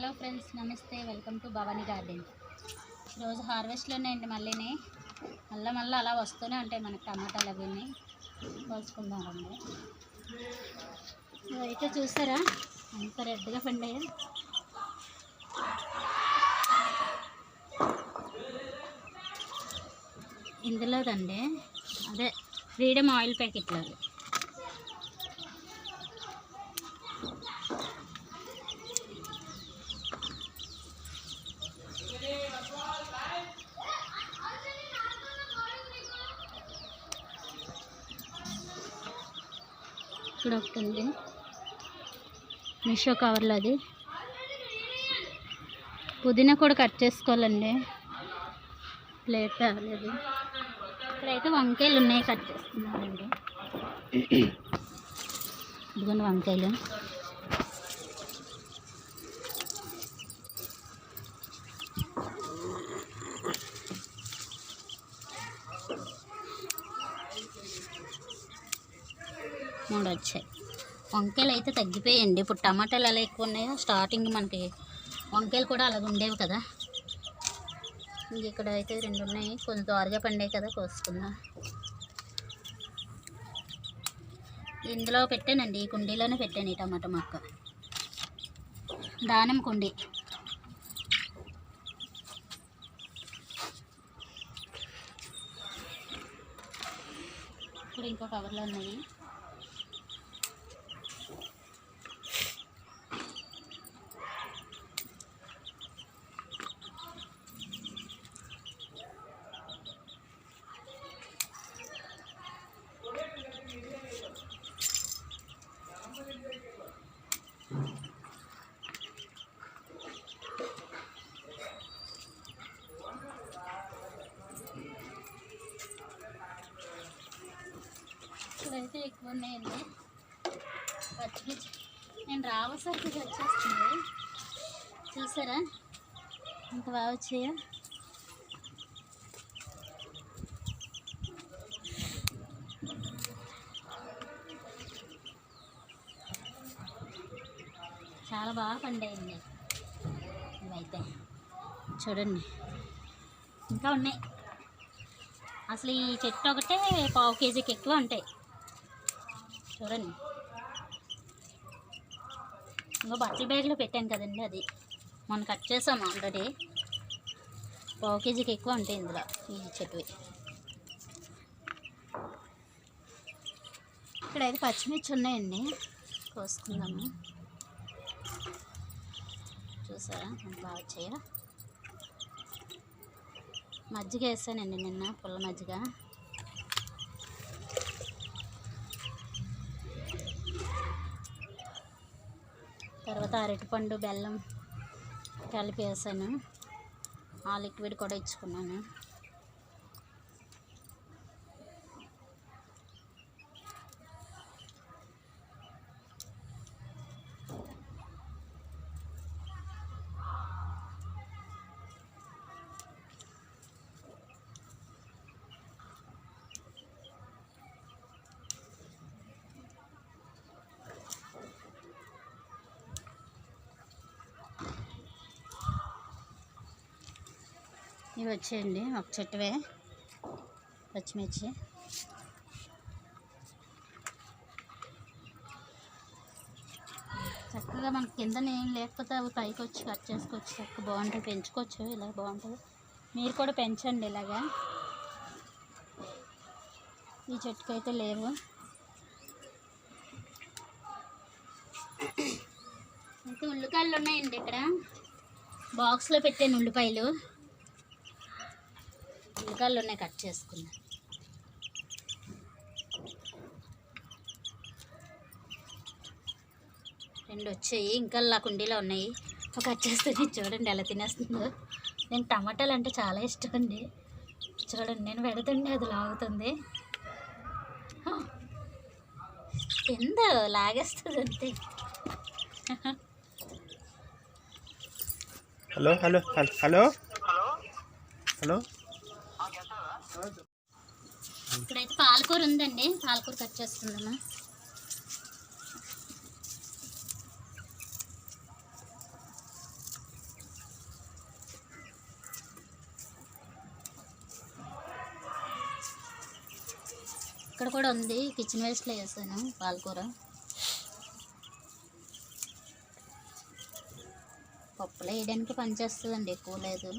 Hello friends నమస్తే. Welcome to Bhavani garden. ఈరోజు హార్వెస్ట్లో ఉన్నాయండి మళ్ళీని. మళ్ళీ మళ్ళీ అలా వస్తూనే ఉంటాయి మనకి టమాటాలు అవన్నీ కోసుకుందామండి అయితే చూసారా? అంత రెడ్గా పండాయా. ఇందులోదండి అదే ఫ్రీడమ్ ఆయిల్ ప్యాకెట్లు ఇక్కడ ఒకటి ఉంది మిషో కవర్లో అది. పుదీనా కూడా కట్ చేసుకోవాలండి. ప్లేట్ తేవలేదు ఇక్కడైతే వంకాయలు ఉన్నాయి కట్ చేసుకున్నానండి ఇదిగోండి వంకాయలు. మూడు వచ్చాయి వంకాయలు అయితే తగ్గిపోయాయండి. ఇప్పుడు టమాటాలు ఎలా ఎక్కువ ఉన్నాయో స్టార్టింగ్ మనకి వంకాయలు కూడా అలాగ ఉండేవి కదా. ఇంక ఇక్కడ అయితే రెండు ఉన్నాయి కొంచెం త్వరగా పండాయి కదా కోసుకుందాం. ఇందులో పెట్టానండి ఈ కుండీలోనే పెట్టాను ఈ టమాటా మొక్క. దానిమ్మ కుండీ. ఇప్పుడు ఇంకో కవర్లో ఉన్నాయి ఇక్కడైతే ఎక్కువ ఉన్నాయండి పచ్చిమిర్చి. నేను రావసరికి వచ్చేస్తుంది చూసారా? ఇంత బాగా వచ్చాయా. చాలా బాగా పండాయండి. ఇవైతే చూడండి. ఇంకా ఉన్నాయి. అసలు ఈ చెట్టు ఒకటే పావు కేజీకి ఎక్కువ ఉంటాయి. చూడండి. ఇంకో బట్టల బ్యాగ్లో పెట్టాను కదండి అది. మనం కట్ చేసాం ఆల్రెడీ. పావు కేజీకి ఎక్కువ ఉంటాయి ఇందులో ఈ చెట్టువి. ఇక్కడ అయితే పచ్చిమిర్చి ఉన్నాయండి. కోసుకుందాము. చూసారా? బాగా వచ్చాయా. మజ్జిగ వేసానండి నిన్న పుల్ల మజ్జిగ. తర్వాత అరటిపండు బెల్లం కలిపేసాను. ఆ లిక్విడ్ కూడా ఇచ్చుకున్నాను. ఇవి వచ్చేయండి ఒక చెట్టువే పచ్చిమిర్చి. చక్కగా మనకి కింద ఏం లేకపోతే అవి పైకి వచ్చి కట్ చేసుకోవచ్చు చక్కగా బాగుంటుంది పెంచుకోవచ్చు ఇలా బాగుంటుంది మీరు కూడా పెంచండి ఇలాగా. ఈ చెట్టుకి అయితే లేవు. అయితే ఉల్లిపాయలు ఉన్నాయండి ఇక్కడ. బాక్స్లో పెట్టాను ఉల్లిపాయలు. ఉల్లిపాయలు ఉన్నాయి కట్ చేసుకున్నా. రెండు వచ్చాయి ఇంకా నా కుండీలో ఉన్నాయి. ఒక కట్ చేస్తుంది చూడండి ఎలా తినేస్తుందో. నేను టమాటాలు అంటే చాలా ఇష్టం అండి. చూడండి నేను పెడుతుండే అది లాగుతుంది. కింద లాగేస్తుంది అంతే. Hello hello hello. Hello. Hello. ఇక్కడైతే పాలకూర ఉందండి. పాలకూర కట్ చేసుకుందామా? ఇక్కడ కూడా ఉంది. కిచెన్ వేస్ట్లో వేసాను పాలకూర. పప్పులో వేయడానికి పనిచేస్తుందండి ఎక్కువ లేదు.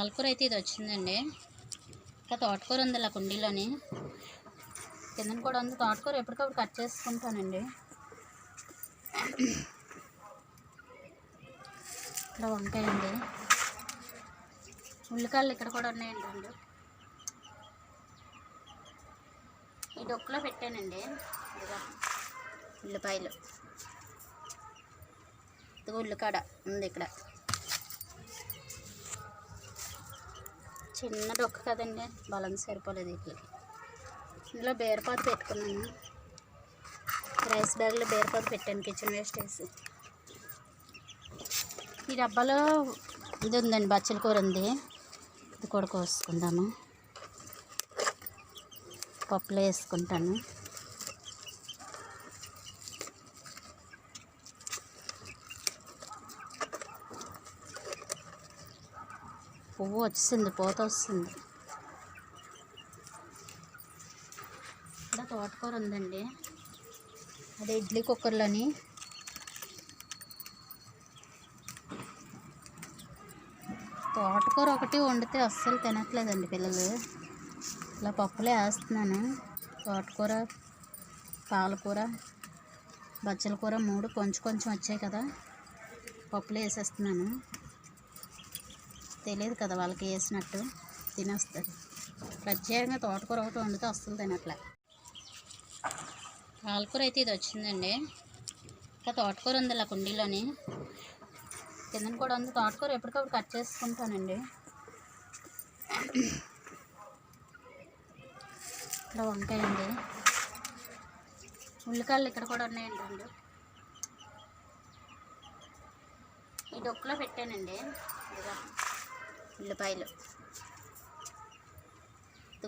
పాలకూర అయితే ఇది వచ్చిందండి ఇంకా తోటకూర ఉంది ఇలా కుండీలోని. కింద కూడా ఉంది. తోటకూర ఎప్పటికప్పుడు కట్ చేసుకుంటానండి. ఇక్కడ వంకాయండి. ఉల్లికాయలు ఇక్కడ కూడా ఉన్నాయండి రెండు. ఈ డొక్కులో పెట్టానండి. ఉల్లిపాయలు. ఇదిగో ఉల్లికాడ ఉంది ఇక్కడ. చిన్న డొక్క కదండి. బలం సరిపోలేదు వీటికి ఇందులో బేరపాదు పెట్టుకున్నాను. రైస్ బ్యాగ్లో బేరపాదు పెట్టాను కిచెన్ వేస్ట్ వేసి ఈ డబ్బాలో ఇది ఉందండి బచ్చల కూర ఉంది. ఇది కూడా కోసుకుందాము. పప్పులో వేసుకుంటాను. పువ్వు వచ్చింది పూత వస్తుంది. ఇక్కడ తోటకూర ఉందండి. అదే ఇడ్లీ కుక్కర్లోని. తోటకూర ఒకటి వండితే అస్సలు తినట్లేదండి పిల్లలు. ఇలా పప్పులే వేస్తున్నాను. తోటకూర పాలకూర బచ్చల కూర మూడు కొంచెం కొంచెం వచ్చాయి కదా. పప్పులు వేసేస్తున్నాను. తెలియదు కదా వాళ్ళకి వేసినట్టు తినేస్తుంది. ప్రత్యేకంగా తోటకూర ఒకటి వండితే అస్సలు తినట్లే. పాలకూర అయితే ఇది వచ్చిందండి. ఇంకా తోటకూర ఉంది ఇలా కుండీలోని. కిందన కూడా ఉంది. తోటకూర ఎప్పటికప్పుడు కట్ చేసుకుంటానండి. ఇక్కడ వంకాయండి. ఉల్లికాయలు ఇక్కడ కూడా ఉన్నాయండి రెండు ఈ డొక్కులో పెట్టానండి. ఇదిగా. ఉల్లిపాయలు.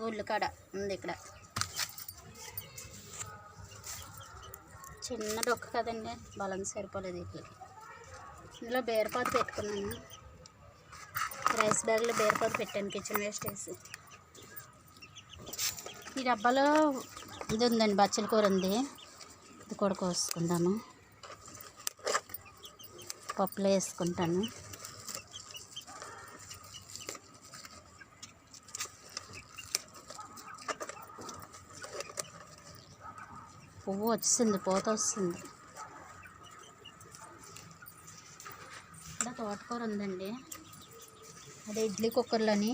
ఉల్లికాడ ఉంది ఇక్కడ. చిన్న డొక్క కదండి బలం సరిపోలేదు వీటికి ఇందులో బేరపాదు పెట్టుకున్నాను. రైస్ బ్యాగ్లో బేరపాదు పెట్టాను కిచెన్ వేస్ట్ వేసి ఈ డబ్బాలో ఇది ఉందండి బచ్చల కూర ఉంది. ఇది కూడా కోసుకుందాము. పప్పులో వేసుకుంటాను. పువ్వు వచ్చింది పూత వస్తుంది. ఇక్కడ తోటకూర ఉందండి. అదే ఇడ్లీ కుక్కర్లోని.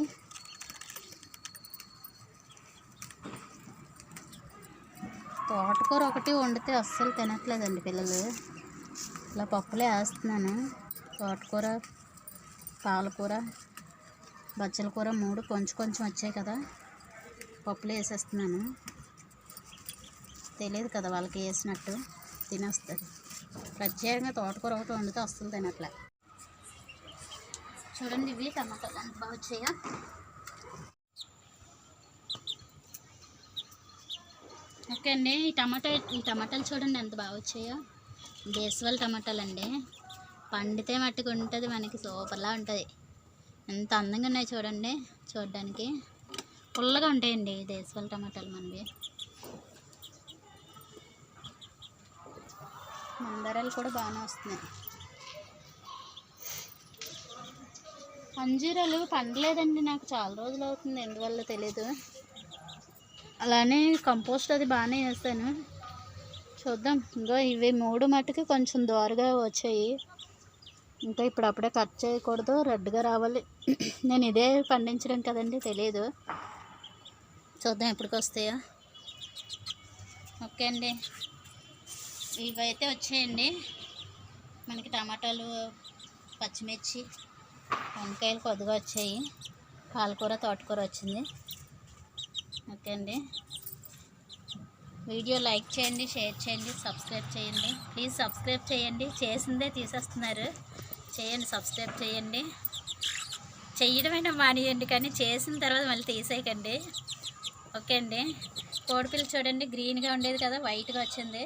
తోటకూర ఒకటి వండితే అస్సలు తినట్లేదండి పిల్లలు. ఇలా పప్పులే వేస్తున్నాను. తోటకూర పాలకూర బచ్చల కూర మూడు కొంచెం కొంచెం వచ్చాయి కదా. పప్పులు వేసేస్తున్నాను. తెలియదు కదా వాళ్ళకి వేసినట్టు. తినేస్తారు. ప్రత్యేకంగా తోటకూర ఒకటి వండితే వస్తుంది తినట్లే చూడండి ఇవి టమాటాలు ఎంత బాగా వచ్చాయో. ఓకే అండి ఈ టమాటా ఈ టమాటాలు చూడండి ఎంత బాగా వచ్చాయో. దేశవాళ టమాటాలు అండి పండితే మట్టుకు ఉంటుంది మనకి సూపర్లా ఉంటుంది. ఎంత అందంగా ఉన్నాయి చూడండి చూడడానికి. పుల్లగా ఉంటాయండి దేశవాళ టమాటాలు మనవి. మందారాలు కూడా బాగానే వస్తున్నాయి. అంజీరాలు పండలేదండి నాకు చాలా రోజులు అవుతుంది ఎందువల్ల తెలీదు. అలానే కంపోస్ట్ అది బాగానే వేస్తాను చూద్దాం ఇంకో ఇవి మూడు మట్టుకి కొంచెం దోరగా వచ్చాయి. ఇంకా ఇప్పుడు అప్పుడే కట్ చేయకూడదు రెడ్గా రావాలి. నేను ఇదే పండించడం కదండి తెలియదు చూద్దాం ఎప్పటికి వస్తాయా. ఓకే అండి. ఇవైతే వచ్చాయండి. మనకి టమాటాలు పచ్చిమిర్చి వంకాయలు కొద్దిగా వచ్చాయి. పాలకూర తోటకూర వచ్చింది. ఓకే అండి. వీడియో లైక్ చేయండి షేర్ చేయండి సబ్స్క్రైబ్ చేయండి. ప్లీజ్ సబ్స్క్రైబ్ చేయండి. చేసిందే తీసేస్తున్నారు. చేయండి సబ్స్క్రైబ్ చేయండి. చేయడమైనా మానేయండి కానీ చేసిన తర్వాత మళ్ళీ తీసేయకండి. ఓకే అండి. కోడిపిల్లి చూడండి గ్రీన్గా ఉండేది కదా వైట్గా వచ్చింది.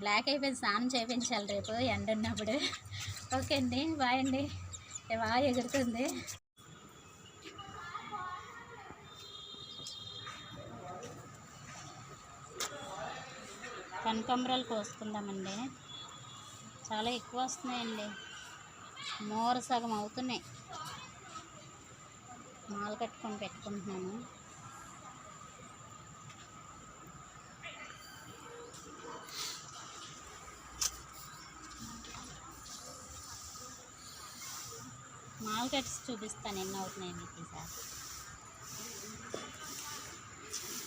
బ్లాక్ అయిపోయింది స్నానం చేయించాలి రేపు ఎండ ఉన్నప్పుడు. ఓకే అండి బాయ్ అండి. బాగా ఎగురుతుంది. కనకంబరాలు కోసుకుందామండి. చాలా ఎక్కువ వస్తున్నాయండి. మోర సగం అవుతున్నాయి. మాల కట్టుకొని పెట్టుకుంటున్నాను. స్మాల్ కట్స్ చూపిస్తాను ఎన్ని అవుతున్నాయి మీకు ఈసారి.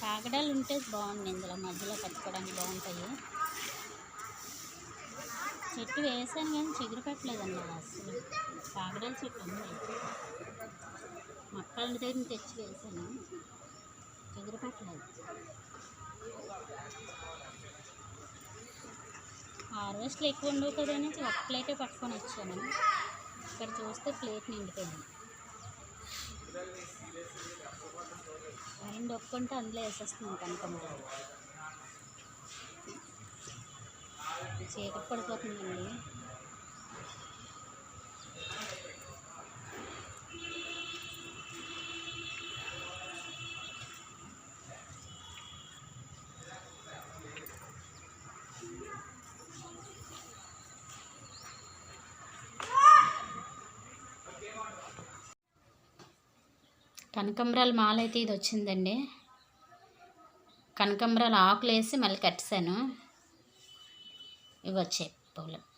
కాగడాలు ఉంటే బాగుంది ఇందులో మధ్యలో కట్టుకోవడానికి బాగుంటాయి. చెట్టు వేసాను కానీ చిగురు పెట్టలేదండి అసలు. కాగడాల చెట్టు ఉంది. మొక్కల దగ్గర తెచ్చి వేసాను. చిగురు పెట్టలేదు. హార్వెస్ట్లు ఎక్కువ ఉండవు కదని ఒక ప్లేటే పట్టుకొని వచ్చాను. ఇక్కడ చూస్తే ప్లేట్ నిండిపోయింది. రెండు ఒక్కంటే అందులో వేసేస్తున్నాం కనుక చీకటి పడిపోతుందండి. కనకంబరాల మాల అయితే ఇది వచ్చిందండి. కనకంబరాలు ఆకులు వేసి మళ్ళీ కట్టేసాను ఇవి వచ్చాయి పూలు.